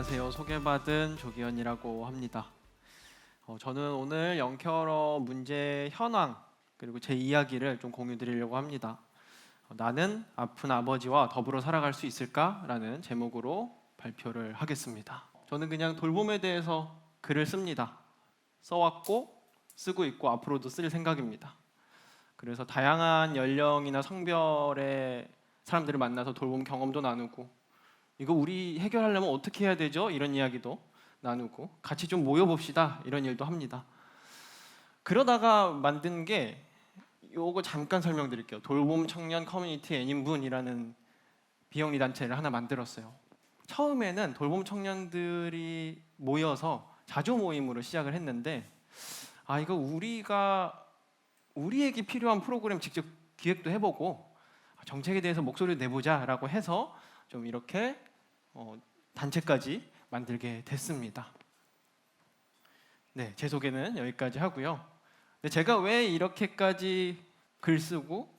안녕하세요. 소개받은 조기현이라고 합니다. 어, 저는 오늘 영케어러 문제 현황 그리고 제 이야기를 좀 공유드리려고 합니다. 어, 나는 아픈 아버지와 더불어 살아갈 수 있을까라는 제목으로 발표를 하겠습니다. 저는 그냥 돌봄에 대해서 글을 씁니다. 써왔고 쓰고 있고 앞으로도 쓸 생각입니다. 그래서 다양한 연령이나 성별의 사람들을 만나서 돌봄 경험도 나누고 이거 우리 해결하려면 어떻게 해야 되죠? 이런 이야기도 나누고 같이 좀 모여봅시다 이런 일도 합니다. 그러다가 만든 게 요거 잠깐 설명드릴게요. 돌봄 청년 커뮤니티 애인분이라는 비영리 단체를 하나 만들었어요. 처음에는 돌봄 청년들이 모여서 자조 모임으로 시작을 했는데 아 이거 우리가 우리에게 필요한 프로그램 직접 기획도 해보고 정책에 대해서 목소리를 내보자라고 해서 좀 이렇게 어, 단체까지 만들게 됐습니다. 네, 제 소개는 여기까지 하고요. 근데 제가 왜 이렇게까지 글 쓰고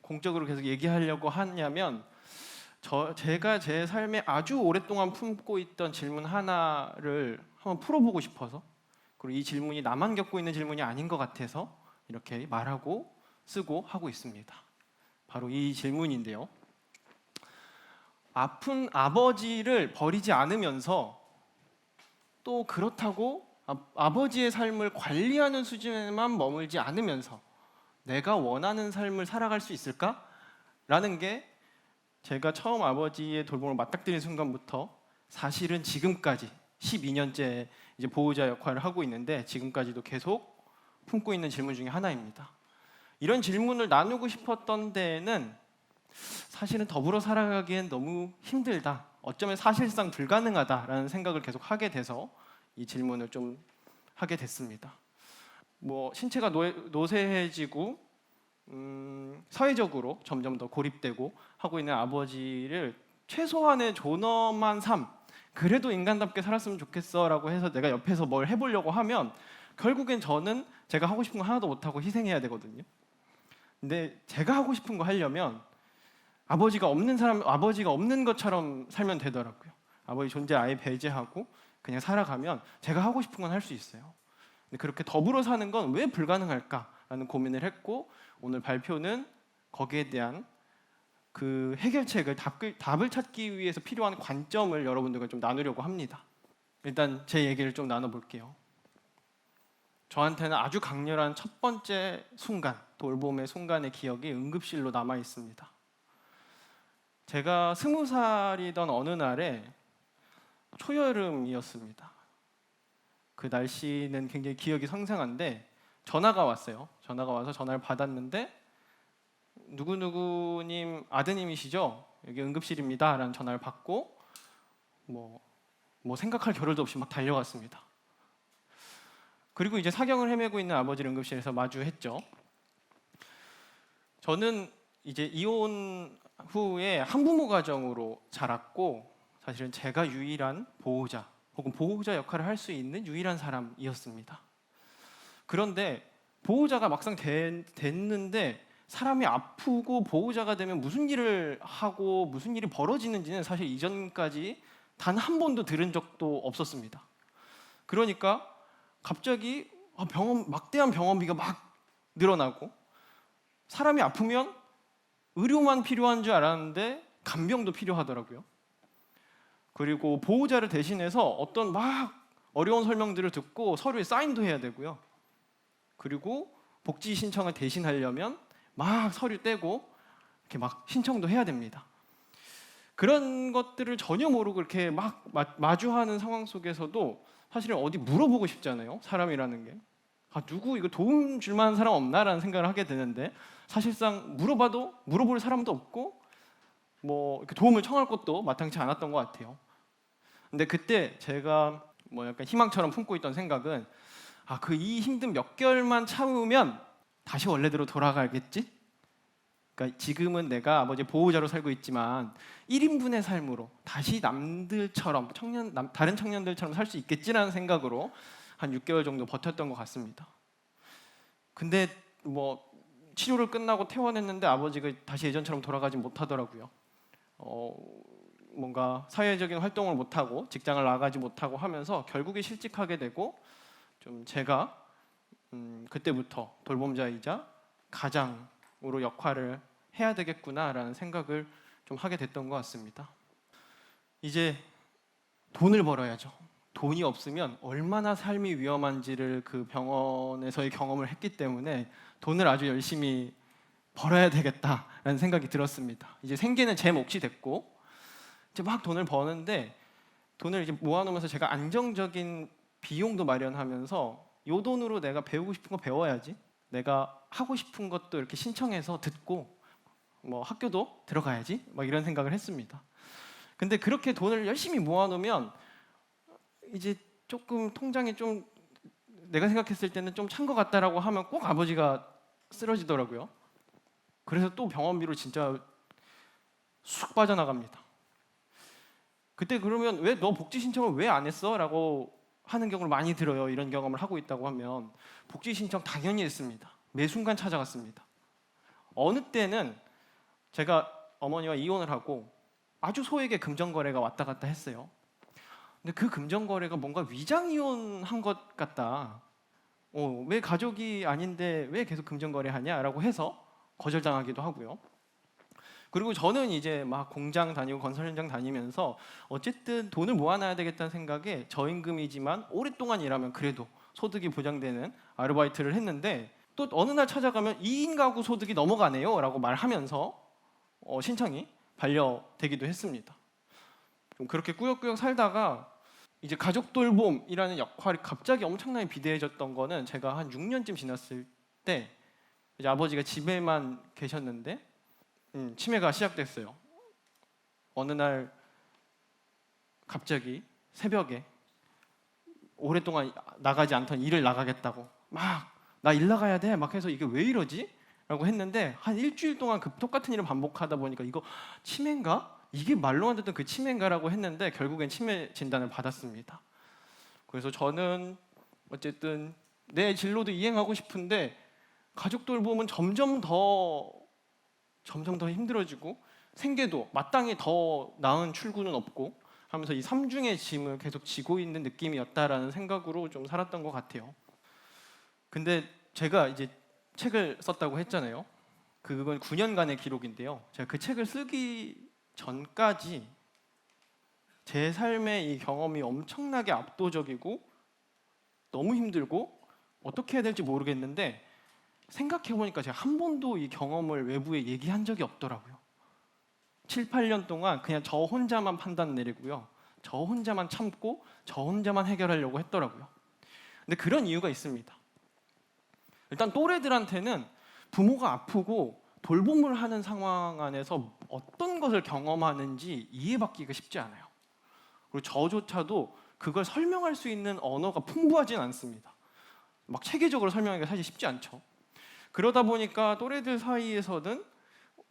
공적으로 계속 얘기하려고 하냐면 저 제가 제 삶에 아주 오랫동안 품고 있던 질문 하나를 한번 풀어보고 싶어서 그리고 이 질문이 나만 겪고 있는 질문이 아닌 것 같아서 이렇게 말하고 쓰고 하고 있습니다. 바로 이 질문인데요. 아픈 아버지를 버리지 않으면서 또 그렇다고 아, 버지의 삶을 관리하는 수준에만 머물지 않으면서 내가 원하는 삶을 살아갈 수 있을까? 라는 게 제가 처음 아버지의 돌봄을 맞닥뜨린 순간부터 사실은 지금까지 12년째 이제 보호자 역할을 하고 있는데 지금까지도 계속 품고 있는 질문 중에 하나입니다. 이런 질문을 나누고 싶었던 데에는 사실은 더불어 살아가기엔 너무 힘들다. 어쩌면 사실상 불가능하다라는 생각을 계속 하게 돼서 이 질문을 좀 하게 됐습니다. 뭐 신체가 노, 쇠해지고 음, 사회적으로 점점 더 고립되고 하고 있는 아버지를 최소한의 존엄한 삶 그래도 인간답게 살았으면 좋겠어라고 해서 내가 옆에서 뭘 해보려고 하면 결국엔 저는 제가 하고 싶은 거 하나도 못하고 희생해야 되거든요. 근데 제가 하고 싶은 거 하려면 아버지가 없는 사람 아버지가 없는 것처럼 살면 되더라고요. 아버지 존재 아예 배제하고 그냥 살아가면 제가 하고 싶은 건 할 수 있어요. 근데 그렇게 더불어 사는 건 왜 불가능할까라는 고민을 했고 오늘 발표는 거기에 대한 그 해결책을 답을, 답을 찾기 위해서 필요한 관점을 여러분들과 좀 나누려고 합니다. 일단 제 얘기를 좀 나눠볼게요. 저한테는 아주 강렬한 첫 번째 순간, 돌봄의 순간의 기억이 응급실로 남아 있습니다. 제가 스무 살이던 어느 날에 초여름이었습니다. 그 날씨는 굉장히 기억이 상상한데 전화가 왔어요. 전화가 와서 전화를 받았는데 누구 누구님 아드님이시죠? 여기 응급실입니다 라는 전화를 받고 뭐, 뭐 생각할 겨를도 없이 막 달려갔습니다. 그리고 이제 사경을 헤매고 있는 아버지를 응급실에서 마주했죠. 저는 이제 이혼 후에 한부모 가정으로 자랐고 사실은 제가 유일한 보호자 혹은 보호자 역할을 할 수 있는 유일한 사람이었습니다. 그런데 보호자가 막상 되, 됐는데 사람이 아프고 보호자가 되면 무슨 일을 하고 무슨 일이 벌어지는지는 사실 이전까지 단 한 번도 들은 적도 없었습니다. 그러니까 갑자기 아, 병원 막대한 병원비가 막 늘어나고 사람이 아프면 의료만 필요한 줄 알았는데 간병도 필요하더라고요. 그리고 보호자를 대신해서 어떤 막 어려운 설명들을 듣고 서류에 사인도 해야 되고요. 그리고 복지 신청을 대신하려면 막 서류 떼고 이렇게 막 신청도 해야 됩니다. 그런 것들을 전혀 모르고 이렇게 막 마주하는 상황 속에서도 사실은 어디 물어보고 싶잖아요. 사람이라는 게. 아, 누구 이거 도움 줄 만한 사람 없나라는 생각을 하게 되는데 사실상 물어봐도 물어볼 사람도 없고 뭐 도움을 청할 것도 마땅치 않았던 것 같아요. 근데 그때 제가 뭐 약간 희망처럼 품고 있던 생각은 아 그 이 힘든 몇 개월만 참으면 다시 원래대로 돌아가겠지? 그러니까 지금은 내가 아버지 보호자로 살고 있지만 1인분의 삶으로 다시 남들처럼 청년 남, 다른 청년들처럼 살 수 있겠지라는 생각으로 한 6개월 정도 버텼던 것 같습니다. 근데 뭐 치료를 끝나고 퇴원했는데 아버지가 다시 예전처럼 돌아가지 못하더라고요. 어, 뭔가 사회적인 활동을 못 하고 직장을 나가지 못하고 하면서 결국에 실직하게 되고 좀 제가 음, 그때부터 돌봄자이자 가장으로 역할을 해야 되겠구나라는 생각을 좀 하게 됐던 것 같습니다. 이제 돈을 벌어야죠. 돈이 없으면 얼마나 삶이 위험한지를 그 병원에서의 경험을 했기 때문에 돈을 아주 열심히 벌어야 되겠다라는 생각이 들었습니다. 이제 생계는 제 몫이 됐고 이제 막 돈을 버는데 돈을 이제 모아놓으면서 제가 안정적인 비용도 마련하면서 요 돈으로 내가 배우고 싶은 거 배워야지. 내가 하고 싶은 것도 이렇게 신청해서 듣고 뭐 학교도 들어가야지. 막 이런 생각을 했습니다. 근데 그렇게 돈을 열심히 모아놓으면 이제 조금 통장에 좀 내가 생각했을 때는 좀 찬 것 같다라고 하면 꼭 아버지가 쓰러지더라고요. 그래서 또 병원비로 진짜 쑥 빠져나갑니다. 그때 그러면 왜 너 복지 신청을 왜 안 했어?라고 하는 경우를 많이 들어요. 이런 경험을 하고 있다고 하면 복지 신청 당연히 했습니다. 매 순간 찾아갔습니다. 어느 때는 제가 어머니와 이혼을 하고 아주 소액의 금전 거래가 왔다 갔다 했어요. 근데 그 금전 거래가 뭔가 위장 이혼한 것 같다. 어, 왜 가족이 아닌데 왜 계속 금전 거래하냐라고 해서 거절당하기도 하고요. 그리고 저는 이제 막 공장 다니고 건설 현장 다니면서 어쨌든 돈을 모아놔야 되겠다는 생각에 저임금이지만 오랫동안 일하면 그래도 소득이 보장되는 아르바이트를 했는데 또 어느 날 찾아가면 2인 가구 소득이 넘어가네요라고 말하면서 어, 신청이 반려되기도 했습니다. 좀 그렇게 꾸역꾸역 살다가 이제 가족 돌봄이라는 역할이 갑자기 엄청나게 비대해졌던 거는 제가 한 6년쯤 지났을 때 이제 아버지가 집에만 계셨는데 음, 치매가 시작됐어요. 어느 날 갑자기 새벽에 오랫동안 나가지 않던 일을 나가겠다고 막 나 일 나가야 돼 막 해서 이게 왜 이러지? 라고 했는데 한 일주일 동안 그 똑같은 일을 반복하다 보니까 이거 치매인가? 이게 말로만 듣던 그 치매인가라고 했는데 결국엔 치매 진단을 받았습니다. 그래서 저는 어쨌든 내 진로도 이행하고 싶은데 가족 돌봄은 점점 더 점점 더 힘들어지고 생계도 마땅히 더 나은 출구는 없고 하면서 이 삼중의 짐을 계속 지고 있는 느낌이었다라는 생각으로 좀 살았던 것 같아요. 근데 제가 이제 책을 썼다고 했잖아요. 그건 9년간의 기록인데요. 제가 그 책을 쓰기 전까지 제 삶의 이 경험이 엄청나게 압도적이고 너무 힘들고 어떻게 해야 될지 모르겠는데 생각해 보니까 제가 한 번도 이 경험을 외부에 얘기한 적이 없더라고요. 7, 8년 동안 그냥 저 혼자만 판단 내리고요. 저 혼자만 참고 저 혼자만 해결하려고 했더라고요. 근데 그런 이유가 있습니다. 일단 또래들한테는 부모가 아프고 돌봄을 하는 상황 안에서 어떤 것을 경험하는지 이해받기가 쉽지 않아요. 그리고 저조차도 그걸 설명할 수 있는 언어가 풍부하진 않습니다. 막 체계적으로 설명하기가 사실 쉽지 않죠. 그러다 보니까 또래들 사이에서는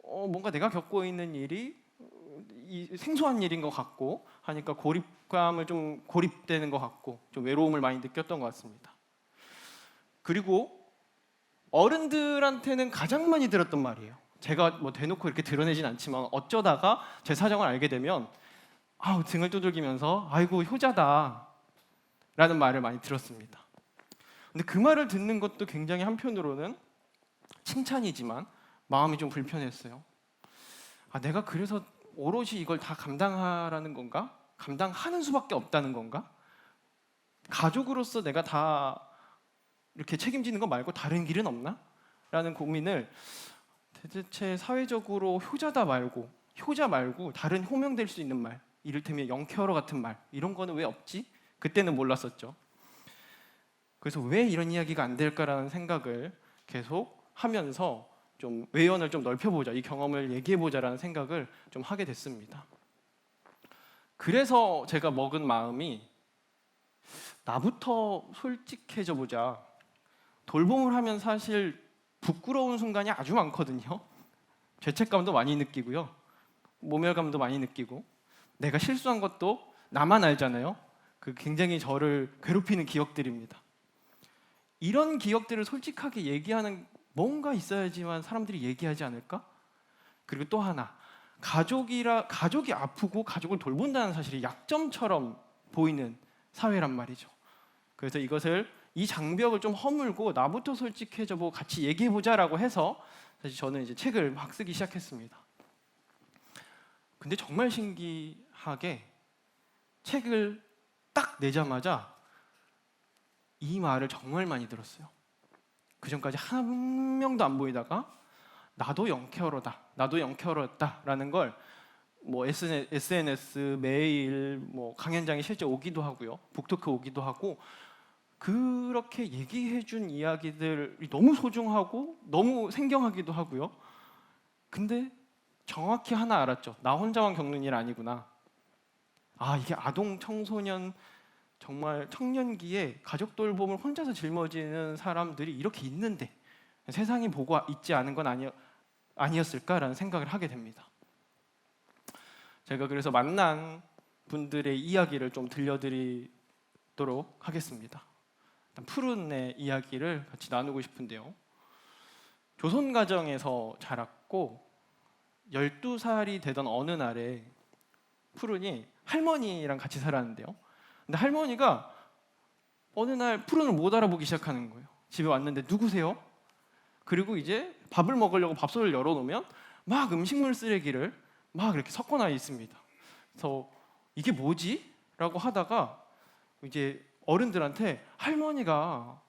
어, 뭔가 내가 겪고 있는 일이 이 생소한 일인 것 같고 하니까 고립감을 좀 고립되는 것 같고 좀 외로움을 많이 느꼈던 것 같습니다. 그리고 어른들한테는 가장 많이 들었던 말이에요. 제가 뭐 대놓고 이렇게 드러내진 않지만 어쩌다가 제 사정을 알게 되면 아우 등을 두들기면서 아이고 효자다 라는 말을 많이 들었습니다. 근데 그 말을 듣는 것도 굉장히 한편으로는 칭찬이지만 마음이 좀 불편했어요. 아 내가 그래서 오롯이 이걸 다 감당하라는 건가? 감당하는 수밖에 없다는 건가? 가족으로서 내가 다 이렇게 책임지는 거 말고 다른 길은 없나? 라는 고민을 대체 사회적으로 효자다 말고 효자 말고 다른 호명될 수 있는 말 이를테면 영케어러 같은 말 이런 거는 왜 없지? 그때는 몰랐었죠. 그래서 왜 이런 이야기가 안 될까라는 생각을 계속 하면서 좀 외연을 좀 넓혀보자 이 경험을 얘기해보자라는 생각을 좀 하게 됐습니다. 그래서 제가 먹은 마음이 나부터 솔직해져 보자. 돌봄을 하면 사실 부끄러운 순간이 아주 많거든요. 죄책감도 많이 느끼고요. 모멸감도 많이 느끼고 내가 실수한 것도 나만 알잖아요. 그 굉장히 저를 괴롭히는 기억들입니다. 이런 기억들을 솔직하게 얘기하는 뭔가 있어야지만 사람들이 얘기하지 않을까? 그리고 또 하나 가족이라 가족이 아프고 가족을 돌본다는 사실이 약점처럼 보이는 사회란 말이죠. 그래서 이것을 이 장벽을 좀 허물고 나부터 솔직해져 보고 같이 얘기해 보자라고 해서 사실 저는 이제 책을 막 쓰기 시작했습니다. 근데 정말 신기하게 책을 딱 내자마자 이 말을 정말 많이 들었어요. 그 전까지 한 명도 안 보이다가 나도 영케어러다, 나도 영케어러다라는 걸 뭐 SNS, 메일, 뭐 강연장에 실제 오기도 하고요, 북토크 오기도 하고 그렇게 얘기해 준 이야기들이 너무 소중하고 너무 생경하기도 하고요. 근데 정확히 하나 알았죠. 나 혼자만 겪는 일 아니구나. 아 이게 아동 청소년 정말 청년기에 가족 돌봄을 혼자서 짊어지는 사람들이 이렇게 있는데 세상이 보고 있지 않은 건 아니, 아니었을까라는 생각을 하게 됩니다. 제가 그래서 만난 분들의 이야기를 좀 들려드리도록 하겠습니다. 푸른의 이야기를 같이 나누고 싶은데요. 조선 가정에서 자랐고 12살이 되던 어느 날에 푸른이 할머니랑 같이 살았는데요. 근데 할머니가 어느 날 푸른을 못 알아보기 시작하는 거예요. 집에 왔는데 누구세요? 그리고 이제 밥을 먹으려고 밥솥을 열어놓으면 막 음식물 쓰레기를 막 이렇게 섞어놔 있습니다. 그래서 이게 뭐지? 라고 하다가 이제 어른들한테 할머니가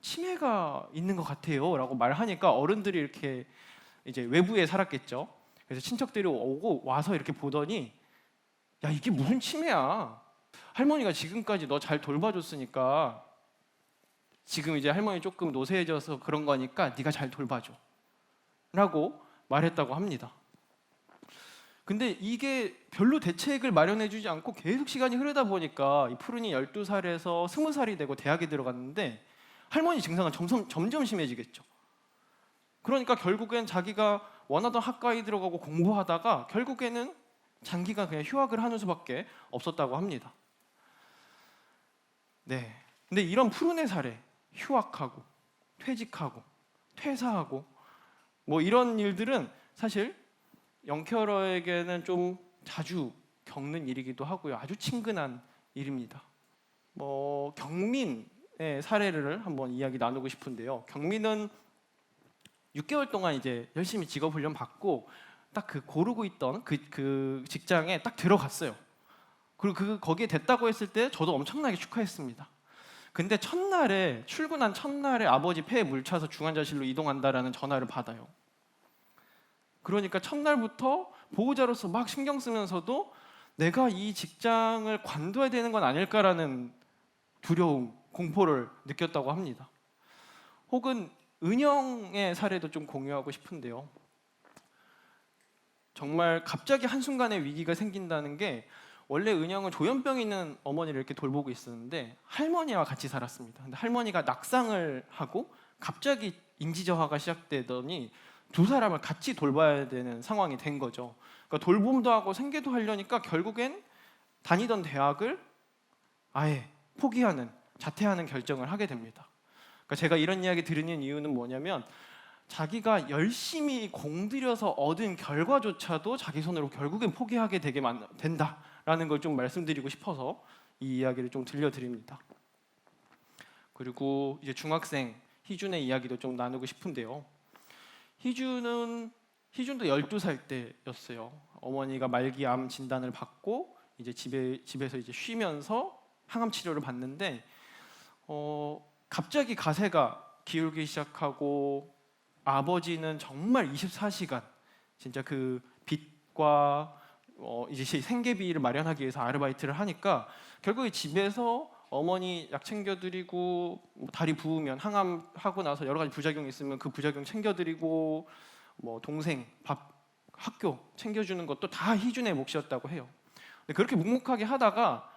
치매가 있는 것 같아요 라고 말하니까 어른들이 이렇게 이제 외부에 살았겠죠. 그래서 친척들이 오고 와서 이렇게 보더니 야 이게 무슨 치매야? 할머니가 지금까지 너 잘 돌봐줬으니까 지금 이제 할머니 조금 노쇠해져서 그런 거니까 네가 잘 돌봐줘. 라고 말했다고 합니다 근데 이게 별로 대책을 마련해주지 않고 계속 시간이 흐르다 보니까 이 푸른이 12살에서 20살이 되고 대학에 들어갔는데 할머니 증상은 점점, 점점 심해지겠죠 그러니까 결국엔 자기가 원하던 학과에 들어가고 공부하다가 결국에는 장기간 그냥 휴학을 하는 수밖에 없었다고 합니다. 네. 근데 이런 푸른의 사례, 휴학하고 퇴직하고 퇴사하고 뭐 이런 일들은 사실 영케어러에게는 좀 자주 겪는 일이기도 하고요. 아주 친근한 일입니다. 뭐 경민의 사례를 한번 이야기 나누고 싶은데요. 경민은 6개월 동안 이제 열심히 직업 훈련 받고 딱 그 고르고 있던 그, 그 직장에 딱 들어갔어요. 그리고 그 거기에 됐다고 했을 때 저도 엄청나게 축하했습니다. 근데 첫날에 출근한 첫날에 아버지 폐에 물 차서 중환자실로 이동한다라는 전화를 받아요. 그러니까 첫날부터 보호자로서 막 신경 쓰면서도 내가 이 직장을 관둬야 되는 건 아닐까라는 두려움, 공포를 느꼈다고 합니다. 혹은 은영의 사례도 좀 공유하고 싶은데요. 정말 갑자기 한순간에 위기가 생긴다는 게 원래 은영은 조현병 있는 어머니를 이렇게 돌보고 있었는데 할머니와 같이 살았습니다. 근데 할머니가 낙상을 하고 갑자기 인지 저하가 시작되더니 두 사람을 같이 돌봐야 되는 상황이 된 거죠. 그러니까 돌봄도 하고 생계도 하려니까 결국엔 다니던 대학을 아예 포기하는 자퇴하는 결정을 하게 됩니다. 그러니까 제가 이런 이야기 들으는 이유는 뭐냐면 자기가 열심히 공들여서 얻은 결과조차도 자기 손으로 결국엔 포기하게 되게 된다라는 걸 좀 말씀드리고 싶어서 이 이야기를 좀 들려드립니다. 그리고 이제 중학생 희준의 이야기도 좀 나누고 싶은데요. 희준은 희준도 12살 때였어요. 어머니가 말기암 진단을 받고 이제 집에 집에서 이제 쉬면서 항암 치료를 받는데 어, 갑자기 가세가 기울기 시작하고 아버지는 정말 24시간 진짜 그 빚과 어 이제 생계비를 마련하기 위해서 아르바이트를 하니까 결국에 집에서 어머니 약 챙겨드리고 뭐 다리 부으면 항암 하고 나서 여러 가지 부작용 있으면 그 부작용 챙겨드리고 뭐 동생 밥 학교 챙겨주는 것도 다 희준의 몫이었다고 해요. 근데 그렇게 묵묵하게 하다가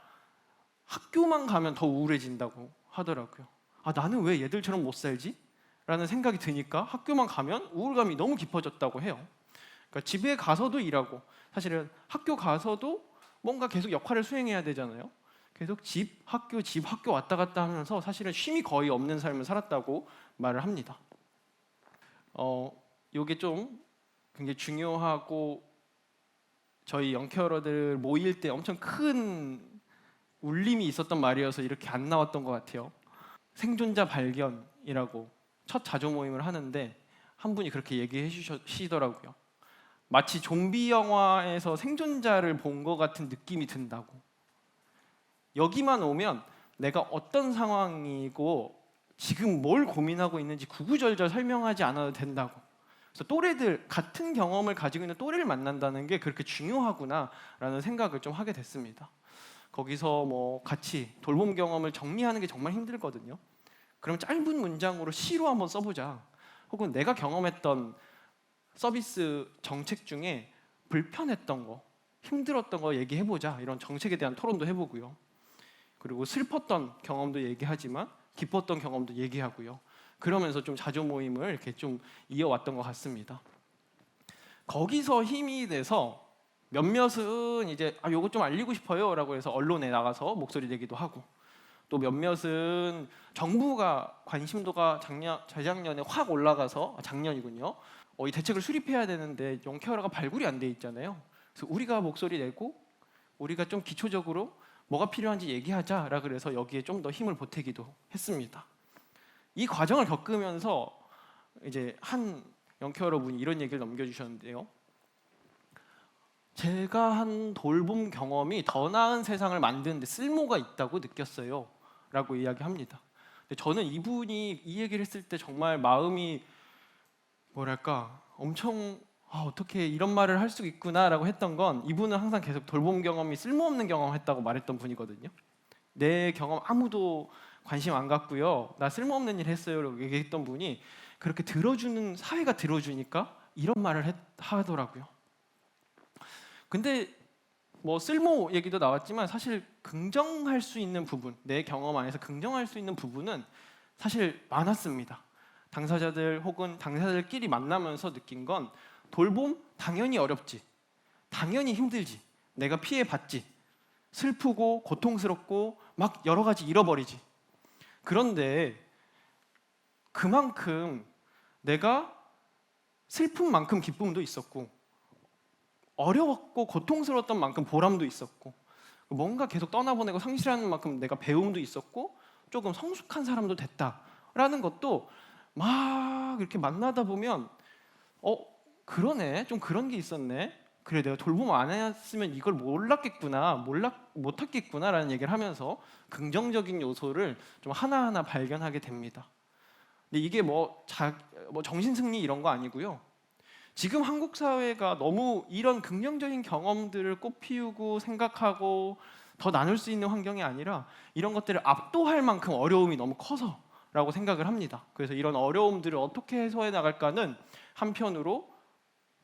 학교만 가면 더 우울해진다고 하더라고요. 아 나는 왜 얘들처럼 못 살지? 라는 생각이 드니까 학교만 가면 우울감이 너무 깊어졌다고 해요. 그러니까 집에 가서도 일하고 사실은 학교 가서도 뭔가 계속 역할을 수행해야 되잖아요. 계속 집, 학교, 집, 학교 왔다 갔다 하면서 사실은 쉼이 거의 없는 삶을 살았다고 말을 합니다. 어, 요게 좀 굉장히 중요하고 저희 영케어러들 모일 때 엄청 큰 울림이 있었던 말이어서 이렇게 안 나왔던 것 같아요. 생존자 발견이라고 첫 자조 모임을 하는데 한 분이 그렇게 얘기해 주시더라고요. 마치 좀비 영화에서 생존자를 본 것 같은 느낌이 든다고. 여기만 오면 내가 어떤 상황이고 지금 뭘 고민하고 있는지 구구절절 설명하지 않아도 된다고. 그래서 또래들 같은 경험을 가지고 있는 또래를 만난다는 게 그렇게 중요하구나라는 생각을 좀 하게 됐습니다. 거기서 뭐 같이 돌봄 경험을 정리하는 게 정말 힘들거든요. 그럼 짧은 문장으로 시로 한번 써보자. 혹은 내가 경험했던 서비스 정책 중에 불편했던 거, 힘들었던 거 얘기해보자. 이런 정책에 대한 토론도 해보고요. 그리고 슬펐던 경험도 얘기하지만 기뻤던 경험도 얘기하고요. 그러면서 좀 자조 모임을 이렇게 좀 이어왔던 것 같습니다. 거기서 힘이 돼서 몇몇은 이제 아 요거 좀 알리고 싶어요라고 해서 언론에 나가서 목소리 내기도 하고 또 몇몇은 정부가 관심도가 작년 재작년에 확 올라가서 아, 작년이군요. 어, 이 대책을 수립해야 되는데 영케어라가 발굴이 안 돼 있잖아요. 그래서 우리가 목소리 내고 우리가 좀 기초적으로 뭐가 필요한지 얘기하자라 그래서 여기에 좀 더 힘을 보태기도 했습니다. 이 과정을 겪으면서 이제 한 영케어러 분이 이런 얘기를 넘겨주셨는데요. 제가 한 돌봄 경험이 더 나은 세상을 만드는데 쓸모가 있다고 느꼈어요. 라고 이야기합니다. 근데 저는 이분이 이 얘기를 했을 때 정말 마음이 뭐랄까 엄청 아, 어떻게 이런 말을 할 수 있구나라고 했던 건 이분은 항상 계속 돌봄 경험이 쓸모없는 경험했다고 말했던 분이거든요. 내 경험 아무도 관심 안 갖고요. 나 쓸모없는 일 했어요라고 얘기했던 분이 그렇게 들어주는 사회가 들어주니까 이런 말을 했, 하더라고요. 근데 뭐 쓸모 얘기도 나왔지만 사실 긍정할 수 있는 부분, 내 경험 안에서 긍정할 수 있는 부분은 사실 많았습니다. 당사자들 혹은 당사자들끼리 만나면서 느낀 건 돌봄 당연히 어렵지. 당연히 힘들지. 내가 피해 받지. 슬프고 고통스럽고 막 여러 가지 잃어버리지. 그런데 그만큼 내가 슬픈 만큼 기쁨도 있었고 어려웠고 고통스러웠던 만큼 보람도 있었고 뭔가 계속 떠나보내고 상실하는 만큼 내가 배움도 있었고 조금 성숙한 사람도 됐다라는 것도 막 이렇게 만나다 보면 어 그러네 좀 그런 게 있었네 그래 내가 돌봄 안 했으면 이걸 몰랐겠구나 몰랐 못했겠구나라는 얘기를 하면서 긍정적인 요소를 좀 하나하나 발견하게 됩니다. 근데 이게 뭐, 자, 뭐 정신 승리 이런 거 아니고요. 지금 한국 사회가 너무 이런 긍정적인 경험들을 꽃피우고 생각하고 더 나눌 수 있는 환경이 아니라 이런 것들을 압도할 만큼 어려움이 너무 커서라고 생각을 합니다. 그래서 이런 어려움들을 어떻게 해소해 나갈까는 한편으로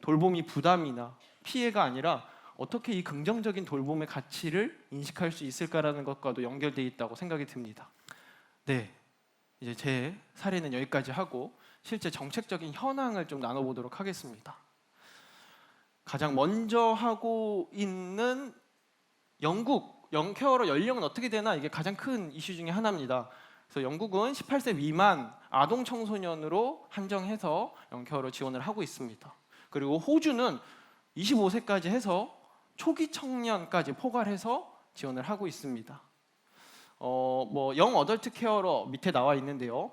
돌봄이 부담이나 피해가 아니라 어떻게 이 긍정적인 돌봄의 가치를 인식할 수 있을까라는 것과도 연결돼 있다고 생각이 듭니다. 네, 이제 제 사례는 여기까지 하고 실제 정책적인 현황을 좀 나눠보도록 하겠습니다. 가장 먼저 하고 있는 영국 영케어러 연령은 어떻게 되나 이게 가장 큰 이슈 중에 하나입니다. 그래서 영국은 18세 미만 아동 청소년으로 한정해서 영케어러 지원을 하고 있습니다. 그리고 호주는 25세까지 해서 초기 청년까지 포괄해서 지원을 하고 있습니다. 어, 뭐영 어덜트 케어러 밑에 나와 있는데요.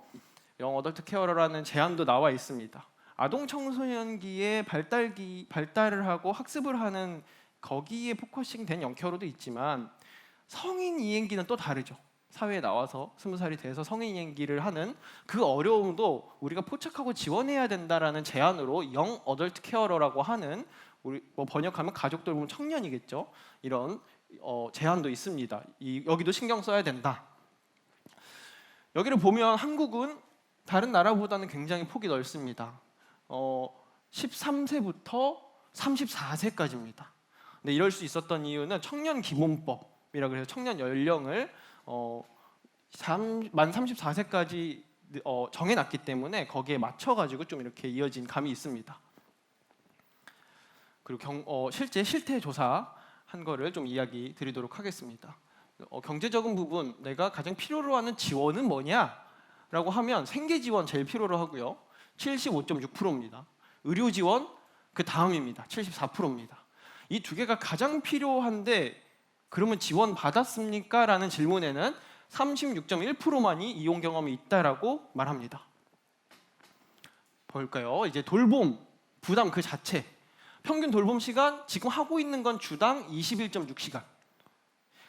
영 어덜트 케어러라는 제안도 나와 있습니다. 아동 청소년기에 발달기 발달을 하고 학습을 하는 거기에 포커싱 된 영케어로도 있지만 성인 이행기는 또 다르죠. 사회에 나와서 스무 살이 돼서 성인 이행기를 하는 그 어려움도 우리가 포착하고 지원해야 된다라는 제안으로 영 어덜트 케어러라고 하는 우리 뭐 번역하면 가족 돌봄 청년이겠죠. 이런 어, 제안도 있습니다. 이, 여기도 신경 써야 된다. 여기를 보면 한국은 다른 나라보다는 굉장히 폭이 넓습니다. 어, 13세부터 34세까지입니다. 근데 이럴 수 있었던 이유는 청년 기본법이라고 해서 청년 연령을 어, 3, 만 34세까지 어, 정해놨기 때문에 거기에 맞춰가지고 좀 이렇게 이어진 감이 있습니다. 그리고 경, 어, 실제 실태 조사 한 거를 좀 이야기 드리도록 하겠습니다. 어, 경제적인 부분 내가 가장 필요로 하는 지원은 뭐냐라고 하면 생계 지원 제일 필요로 하고요. 75.6%입니다. 의료 지원 그 다음입니다. 74%입니다. 이 두 개가 가장 필요한데 그러면 지원 받았습니까? 라는 질문에는 36.1%만이 이용 경험이 있다라고 말합니다. 볼까요? 이제 돌봄 부담 그 자체 평균 돌봄 시간 지금 하고 있는 건 주당 21.6시간.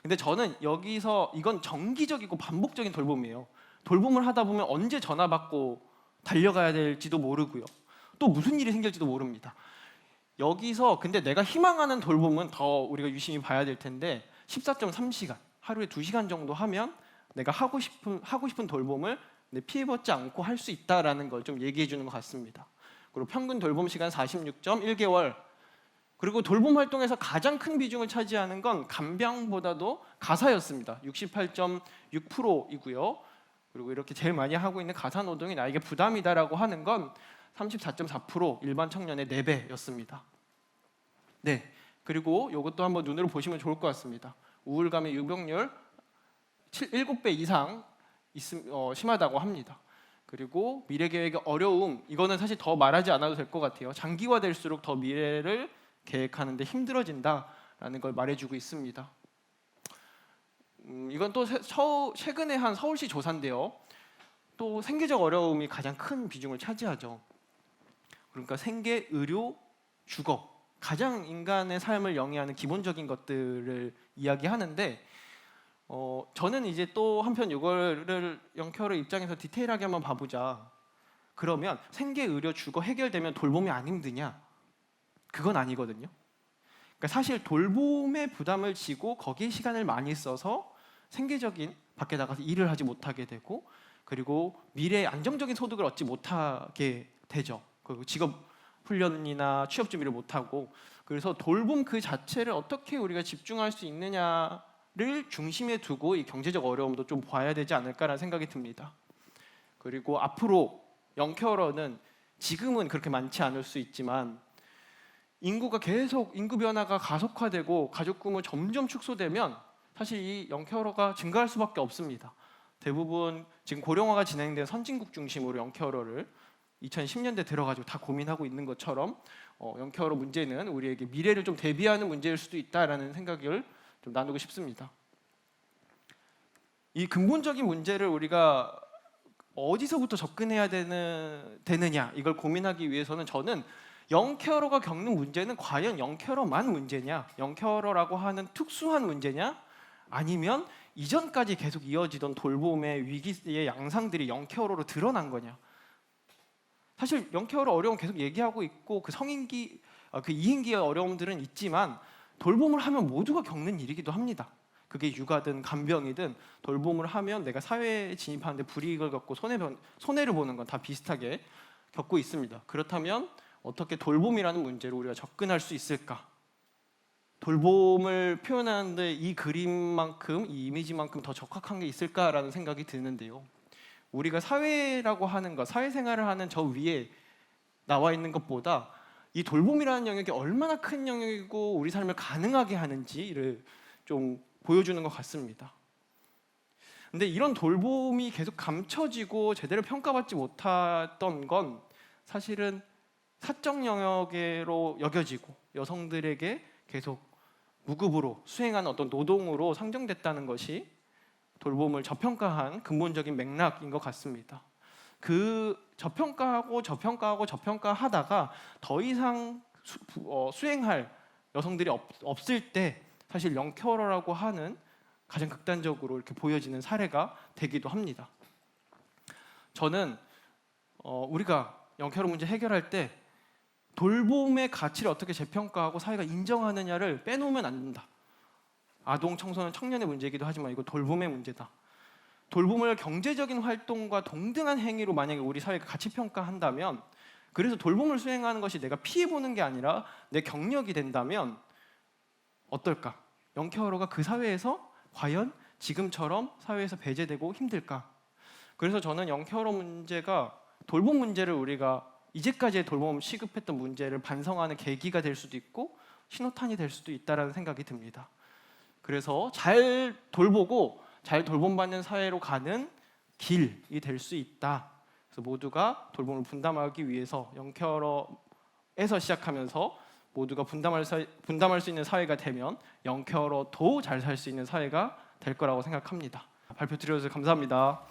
근데 저는 여기서 이건 정기적이고 반복적인 돌봄이에요. 돌봄을 하다 보면 언제 전화 받고 달려가야 될지도 모르고요. 또 무슨 일이 생길지도 모릅니다. 여기서 근데 내가 희망하는 돌봄은 더 우리가 유심히 봐야 될 텐데 14.3시간 하루에 2시간 정도 하면 내가 하고 싶은 하고 싶은 돌봄을 내 피해받지 않고 할 수 있다라는 걸 좀 얘기해 주는 것 같습니다. 그리고 평균 돌봄 시간 46.1개월 그리고 돌봄 활동에서 가장 큰 비중을 차지하는 건 간병보다도 가사였습니다. 68.6%이고요. 그리고 이렇게 제일 많이 하고 있는 가사 노동이 나에게 부담이다라고 하는 건 34.4% 일반 청년의 4배였습니다. 네. 그리고 이것도 한번 눈으로 보시면 좋을 것 같습니다. 우울감의 유병률 7, 7배 이상 있음, 어, 심하다고 합니다. 그리고 미래 계획의 어려움 이거는 사실 더 말하지 않아도 될 것 같아요. 장기화될수록 더 미래를 계획하는데 힘들어진다라는 걸 말해주고 있습니다. 음, 이건 또 세- 서, 최근에 한 서울시 조사인데요. 또 생계적 어려움이 가장 큰 비중을 차지하죠. 그러니까 생계, 의료, 주거 가장 인간의 삶을 영위하는 기본적인 것들을 이야기하는데 어, 저는 이제 또 한편 이거를 영케어의 입장에서 디테일하게 한번 봐보자. 그러면 생계, 의료, 주거 해결되면 돌봄이 안 힘드냐? 그건 아니거든요. 그러니까 사실 돌봄의 부담을 지고 거기에 시간을 많이 써서 생계적인 밖에 나가서 일을 하지 못하게 되고 그리고 미래에 안정적인 소득을 얻지 못하게 되죠. 그리고 직업 훈련이나 취업 준비를 못하고 그래서 돌봄 그 자체를 어떻게 우리가 집중할 수 있느냐를 중심에 두고 이 경제적 어려움도 좀 봐야 되지 않을까라는 생각이 듭니다. 그리고 앞으로 영케어러는 지금은 그렇게 많지 않을 수 있지만 인구가 계속 인구 변화가 가속화되고 가족 규모 점점 축소되면 사실 이 영케어러가 증가할 수밖에 없습니다. 대부분 지금 고령화가 진행된 선진국 중심으로 영케어러를 2010년대 들어가지고 다 고민하고 있는 것처럼 어, 영케어러 문제는 우리에게 미래를 좀 대비하는 문제일 수도 있다라는 생각을 좀 나누고 싶습니다. 이 근본적인 문제를 우리가 어디서부터 접근해야 되는, 되느냐 이걸 고민하기 위해서는 저는 영케어러가 겪는 문제는 과연 영케어러만 문제냐 영케어러라고 하는 특수한 문제냐 아니면 이전까지 계속 이어지던 돌봄의 위기의 양상들이 영케어러로 드러난 거냐 사실 영케어러 어려움 계속 얘기하고 있고 그 성인기 아, 그 이행기의 어려움들은 있지만 돌봄을 하면 모두가 겪는 일이기도 합니다. 그게 육아든 간병이든 돌봄을 하면 내가 사회에 진입하는데 불이익을 겪고 손해 손해를 보는 건 다 비슷하게 겪고 있습니다. 그렇다면 어떻게 돌봄이라는 문제로 우리가 접근할 수 있을까? 돌봄을 표현하는데 이 그림만큼 이 이미지만큼 더 적합한 게 있을까라는 생각이 드는데요. 우리가 사회라고 하는 것, 사회생활을 하는 저 위에 나와 있는 것보다 이 돌봄이라는 영역이 얼마나 큰 영역이고 우리 삶을 가능하게 하는지를 좀 보여주는 것 같습니다. 근데 이런 돌봄이 계속 감춰지고 제대로 평가받지 못했던 건 사실은 사적 영역으로 여겨지고 여성들에게 계속 무급으로 수행하는 어떤 노동으로 상정됐다는 것이 돌봄을 저평가한 근본적인 맥락인 것 같습니다. 그 저평가하고 저평가하고 저평가하다가 더 이상 수, 어, 수행할 여성들이 없, 없을 때 사실 영케어러라고 하는 가장 극단적으로 이렇게 보여지는 사례가 되기도 합니다. 저는 어, 우리가 영케어러 문제 해결할 때 돌봄의 가치를 어떻게 재평가하고 사회가 인정하느냐를 빼놓으면 안 된다. 아동, 청소년, 청년의 문제이기도 하지만 이거 돌봄의 문제다. 돌봄을 경제적인 활동과 동등한 행위로 만약에 우리 사회가 가치 평가한다면 그래서 돌봄을 수행하는 것이 내가 피해 보는 게 아니라 내 경력이 된다면 어떨까? 영케어러가 그 사회에서 과연 지금처럼 사회에서 배제되고 힘들까? 그래서 저는 영케어러 문제가 돌봄 문제를 우리가 이제까지의 돌봄 시급했던 문제를 반성하는 계기가 될 수도 있고 신호탄이 될 수도 있다라는 생각이 듭니다. 그래서 잘 돌보고 잘 돌봄받는 사회로 가는 길이 될 수 있다. 그래서 모두가 돌봄을 분담하기 위해서 영케어러에서 시작하면서 모두가 분담할, 사, 분담할 수 있는 사회가 되면 영케어로 더잘살 수 있는 사회가 될 거라고 생각합니다. 발표 드려주셔서 감사합니다.